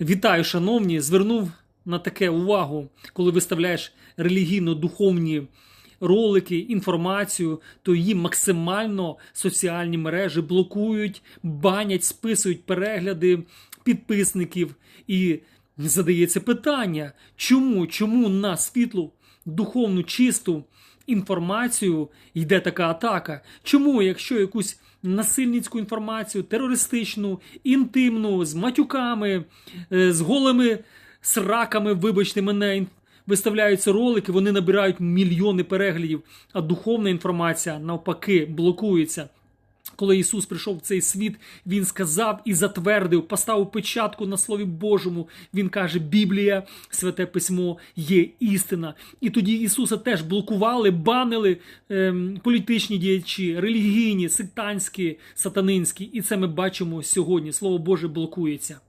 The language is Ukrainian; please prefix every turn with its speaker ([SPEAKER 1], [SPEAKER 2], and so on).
[SPEAKER 1] Вітаю, шановні! Звернув на таке увагу, коли виставляєш релігійно-духовні ролики, інформацію, то її максимально соціальні мережі блокують, банять, списують перегляди підписників. І задається питання, чому, чому на світлу, духовну, чисту інформацію йде така атака? Чому, якщо якусь насильницьку інформацію, терористичну, інтимну, з матюками, е, з голими сраками, вибачте мене, виставляються ролики, вони набирають мільйони переглядів, а духовна інформація навпаки блокується. Коли Ісус прийшов в цей світ, Він сказав і затвердив, поставив печатку на Слові Божому. Він каже, Біблія, Святе Письмо є істина. І тоді Ісуса теж блокували, банили ем, політичні діячі, релігійні, сектантські, сатанинські. І це ми бачимо сьогодні. Слово Боже блокується.